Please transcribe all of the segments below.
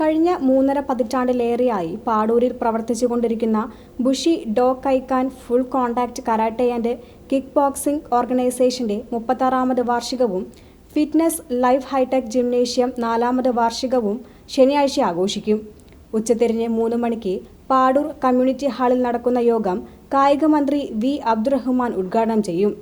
കഴിഞ്ഞ മൂന്നര പതിറ്റാണ്ടിലേറെയായി പാടൂരിൽ പ്രവർത്തിച്ചുകൊണ്ടിരിക്കുന്ന Bushido Kaikan full contact karate and kick boxing ഓർഗനൈസേഷന്റെ മുപ്പത്താറാമത് വാർഷികവും ഫിറ്റ്നസ് ലൈഫ് ഹൈടെക് ജിംനേഷ്യം നാലാമത് വാർഷികവും ശനിയാഴ്ച ആഘോഷിക്കും. ഉച്ചതിരിഞ്ഞ് മൂന്ന് മണിക്ക് പാടൂർ കമ്മ്യൂണിറ്റി ഹാളിൽ നടക്കുന്ന യോഗം കായിക മന്ത്രി വി അബ്ദുറഹ്മാൻ ഉദ്ഘാടനം ചെയ്യും.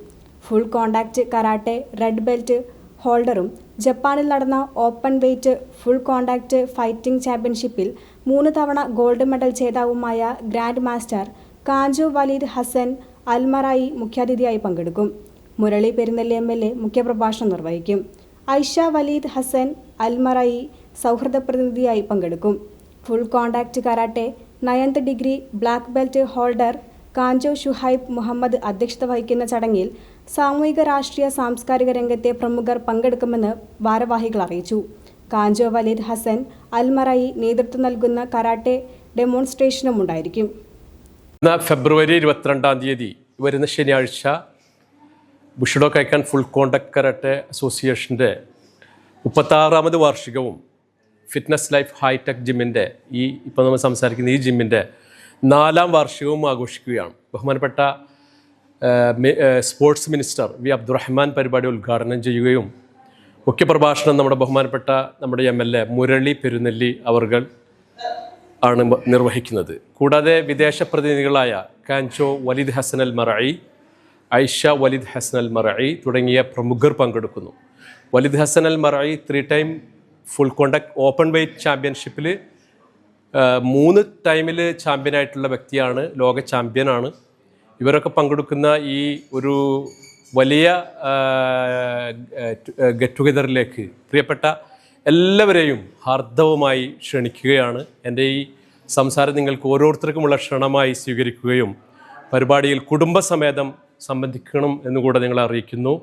Full contact karate red belt ഹോൾഡറും ജപ്പാനിൽ നടന്ന open weight full contact fighting ചാമ്പ്യൻഷിപ്പിൽ മൂന്ന് തവണ gold medal ജേതാവുമായ grand master Kancho Waleed Hassan Almarai മുഖ്യാതിഥിയായി പങ്കെടുക്കും. Murali Perunnelli M L A മുഖ്യപ്രഭാഷണം നിർവഹിക്കും. ഐഷ വലീദ് ഹസൻ അൽമറായി സൗഹൃദ പ്രതിനിധിയായി പങ്കെടുക്കും. Full contact karate ninth degree black belt holder Kancho Shuhaib Muhammad അധ്യക്ഷത വഹിക്കുന്ന ചടങ്ങിൽ സാമൂഹിക രാഷ്ട്രീയ സാംസ്കാരിക രംഗത്തെ പ്രമുഖർ പങ്കെടുക്കുമെന്ന് ഭാരവാഹികൾ അറിയിച്ചു. കാഞ്ചോ വലീദ് ഹസൻ അൽമറായി നേതൃത്വം നൽകുന്ന കരാട്ടെ ഡെമോൺസ്ട്രേഷനും ഉണ്ടായിരിക്കും. ഫെബ്രുവരി ഇരുപത്തിരണ്ടാം തീയതി വരുന്ന ശനിയാഴ്ച Bushido Kaikan full contact karate അസോസിയേഷന്റെ മുപ്പത്താറാമത് വാർഷികവും ഫിറ്റ്നസ് ലൈഫ് ഹൈടെക് ജിമ്മിന്റെ ഈ ഇപ്പോൾ നമ്മൾ സംസാരിക്കുന്ന ഈ ജിമ്മിന്റെ നാലാം വാർഷികവും ആഘോഷിക്കുകയാണ്. ബഹുമാനപ്പെട്ട സ്പോർട്സ് മിനിസ്റ്റർ വി അബ്ദുറഹ്മാൻ പരിപാടി ഉദ്ഘാടനം ചെയ്യുകയും മുഖ്യപ്രഭാഷണം നമ്മുടെ ബഹുമാനപ്പെട്ട നമ്മുടെ M L A Murali Perunnelli അവർകൾ ആണ് നിർവഹിക്കുന്നത്. കൂടാതെ വിദേശ പ്രതിനിധികളായ കാഞ്ചോ വലിദ് Hassan Al മറായി Aisha വലിദ് Hassan Al മറായി തുടങ്ങിയ പ്രമുഖർ പങ്കെടുക്കുന്നു. Walid Hassan Al Marai three time full contact open weight ചാമ്പ്യൻഷിപ്പിൽ മൂന്ന് ടൈമിൽ ചാമ്പ്യനായിട്ടുള്ള വ്യക്തിയാണ് ലോക ചാമ്പ്യനാണ് ഇവരൊക്കെ പങ്കെടുക്കുന്ന ഈ ഒരു വലിയ ഗെറ്റ് ടുഗെദറിലേക്ക് പ്രിയപ്പെട്ട എല്ലാവരെയും ഹാർദവമായി ക്ഷണിക്കുകയാണ്. എന്റെ ഈ സംസാരം നിങ്ങൾക്ക് ഓരോരുത്തർക്കുമുള്ള ക്ഷണമായി സ്വീകരിക്കുകയും പരിപാടിയിൽ കുടുംബസമേതം സംബന്ധിക്കണം എന്നുകൂടെ നിങ്ങളെ അറിയിക്കുന്നു.